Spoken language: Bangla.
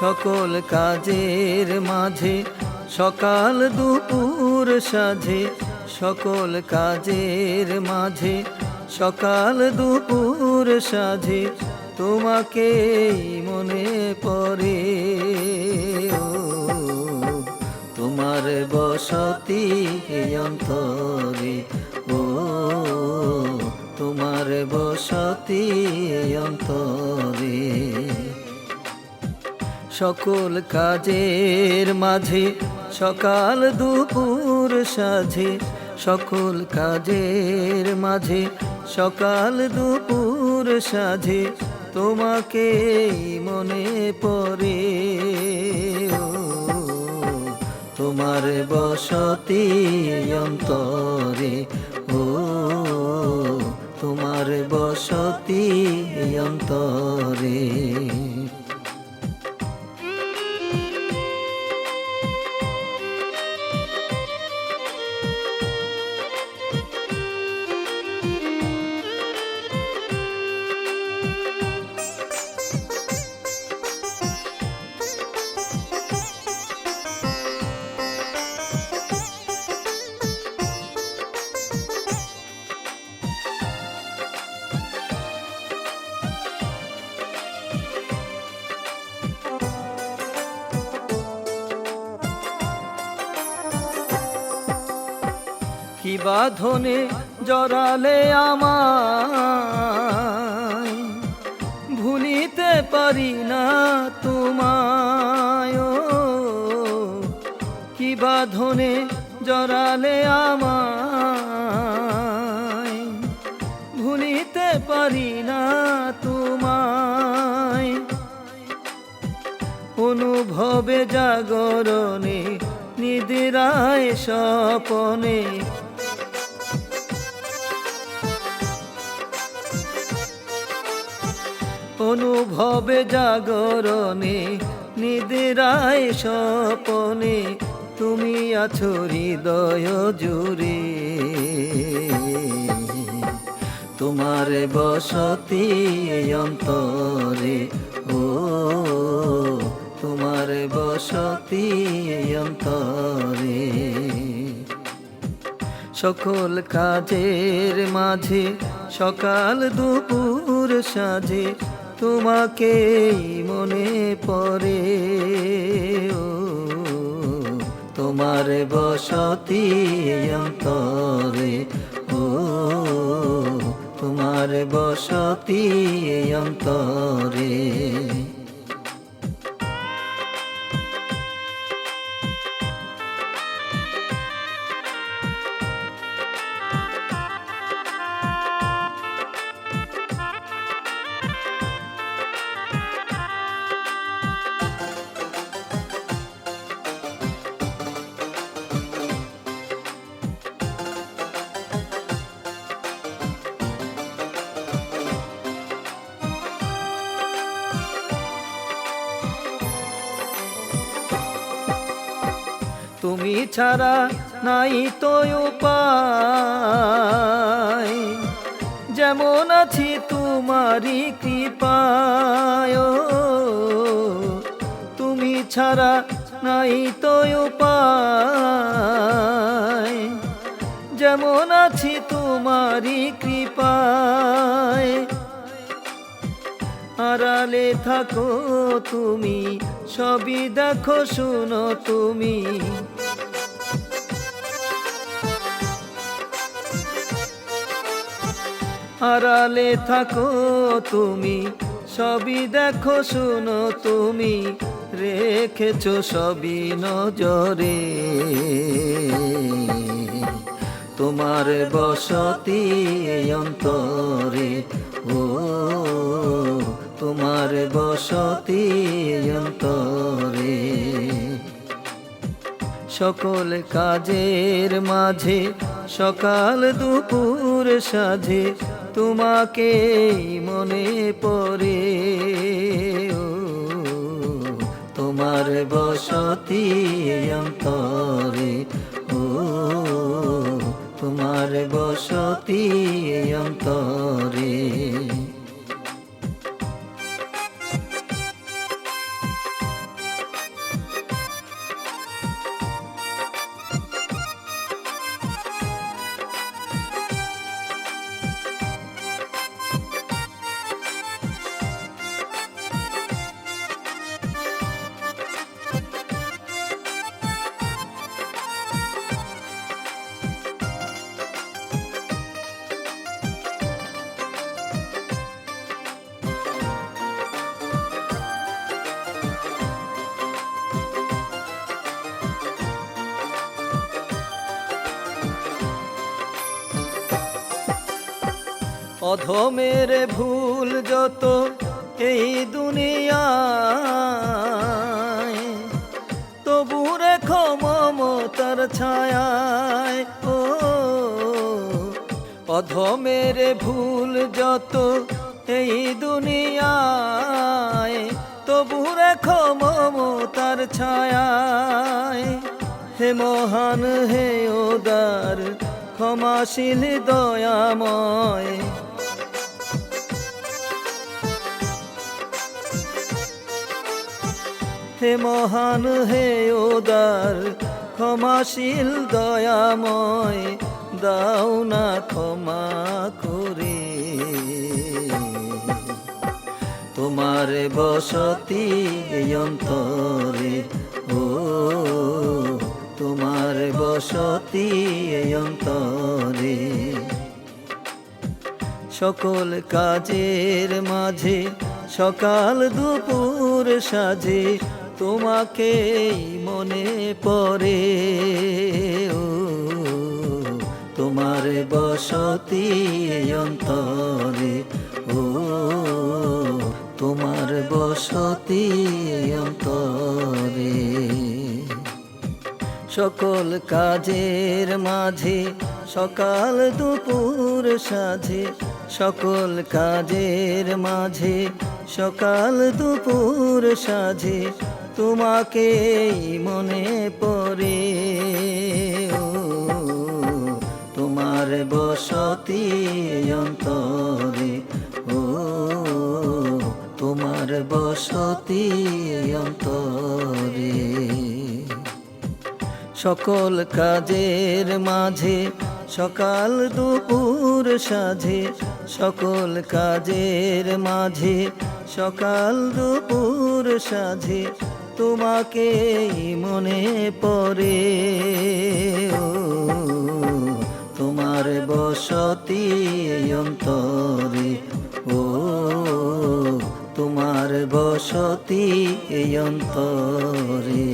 সকল কাজের মাঝে, সকাল দুপুর সাঝে, সকল কাজের মাঝে, সকাল দুপুর সাঝে তোমাকে মনে পড়ে। ও, তোমার বসতি অন্তরে, ও, তোমার বসতি অন্তরে। সকল কাজের মাঝে, সকাল, দুপুর সাঝে, সকল কাজের মাঝে, সকাল, দুপুর সাঝে, তোমাকে মনে পড়ে। তোমার বসতি অন্তরে, ও, তোমার বসতি অন্তরে। বাঁধনে জড়ালে আমায়। ভুলিতে পারি না তোমায় কি বাঁধনে জড়ালে আমায়। ভুলিতে পারি না তোমায়। অনুভবে জাগরণে, নিদিরায় স্বপনে অনুভবে জাগরণে, নিদিরায় স্বপনে, তুমি আছো হৃদয় জুড়ে। তোমার বসতি অন্তরে, ও তোমার বসতি অন্তরে। সকল কাজের মাঝে, সকাল দুপুর সাজে তোমাকে মনে পড়ে ও তোমার বসতি অন্তরে ও তোমার বসতি অন্তরে। তুমি ছাড়া নাই তো উপায়। যেমন আছি তোমারই কৃপায় তুমি ছাড়া নাই তো উপায়। যেমন আছি তোমারই কৃপায়। আড়ালে থাকো তুমি, সবই দেখো, শুনো তুমি। আড়ালে থাকো তুমি, সবই দেখো, শুনো তুমি, রেখেছো সবই নজরে। তোমার বসতি অন্তরে, ও তোমার বসতি অন্তরে। সকল কাজের মাঝে, সকাল দুপুর সাঝে তোমাকে মনে পড়ে ও তোমার বসতি অন্তরে ও তোমার বসতি অন্তরে। অধমের ভুল যত এই দুনিয়ায়, তবু রেখো মমতার ছায়ায়, ও অধমের ভুল যত এই দুনিয়ায়, তবু রেখো মমতার ছায়ায়। হে মহান, হে ওদার ক্ষমাশীল, দয়াময় হে মহান হে ওদার ক্ষমাশীল, দয়াময়, দাও না ক্ষমা করে। তোমার বসতি অন্তরে, ও তোমার বসতি অন্তরে। সকল কাজের মাঝে, সকাল দুপুর সাজে তোমাকে মনে পড়ে, ও তোমার বসতি অন্তরে, ও তোমার বসতি অন্তরে। সকল কাজের মাঝে, সকাল দুপুর সাঝে, সকল কাজের মাঝে, সকাল দুপুর সাঝে তোমাকে মনে পড়ে, ও, তোমার বসতি অন্তরে, ও, তোমার বসতি অন্তরে। সকল কাজের মাঝে, সকাল দুপুর সাঝে, সকল কাজের মাঝে, সকাল দুপুর সাঝে তোমাকে মনে পড়ে ও তোমার বসতি অন্তরে ও তোমার বসতি অন্তরে।